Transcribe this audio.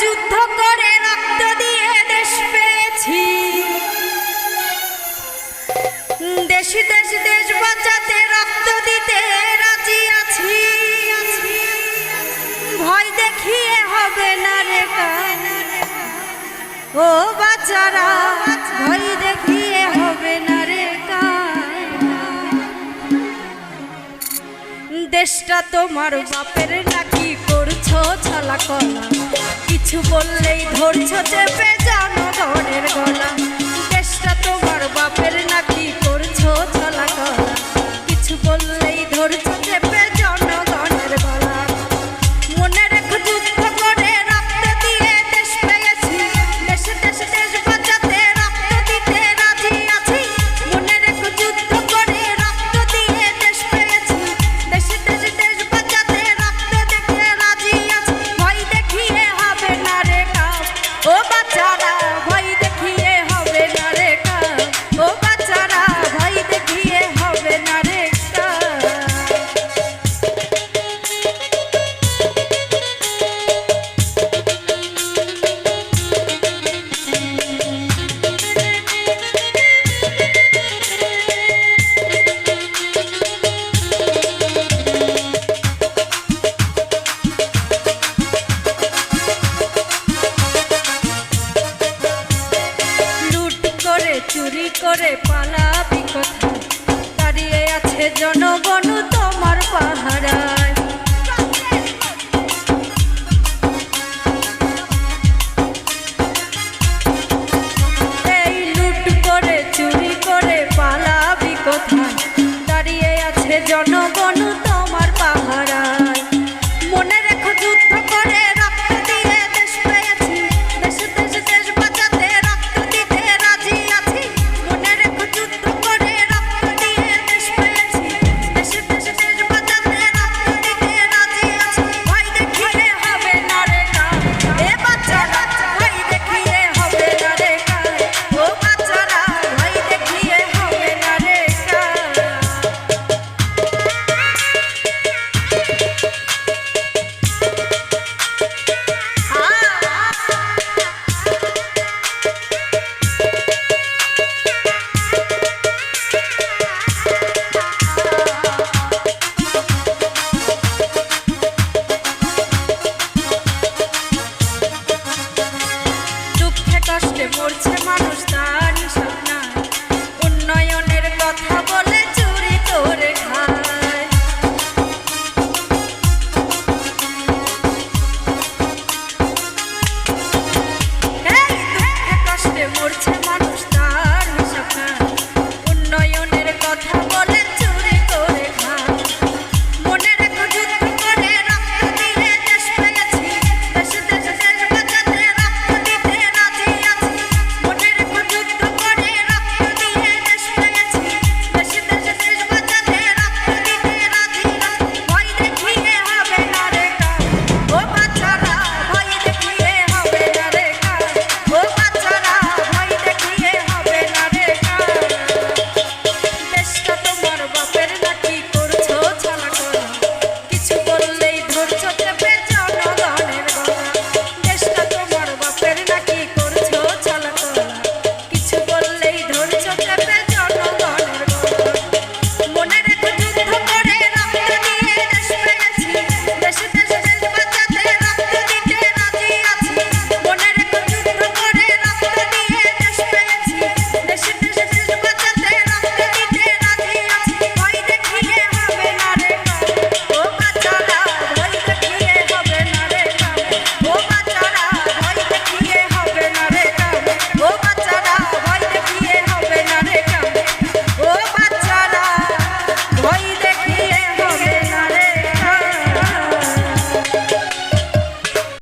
যুদ্ধ করে রক্ত দিয়ে দেশ পেয়েছি দেশি দেশ দেশ বাঁচাতে রক্ত দিতে রাজি আছি ভয় দেখিয়ে হবে না রে। ও বাচ্চারা, ভয় দেখিয়ে হবে না রে। দেশটা তোমার বাপের নাকি করছ ছালা কলা কিছু বললেই ধরছ চেপে জানো ধরের গলা। দেশটা তোমার বাপের নাকি করছ চলা কিছু বললেই ধরছ চেপে জনগণ তোমার লুট করে চুরি করে দাঁড়িয়ে আছে জনগণ কষ্টে মরছে মানুষ।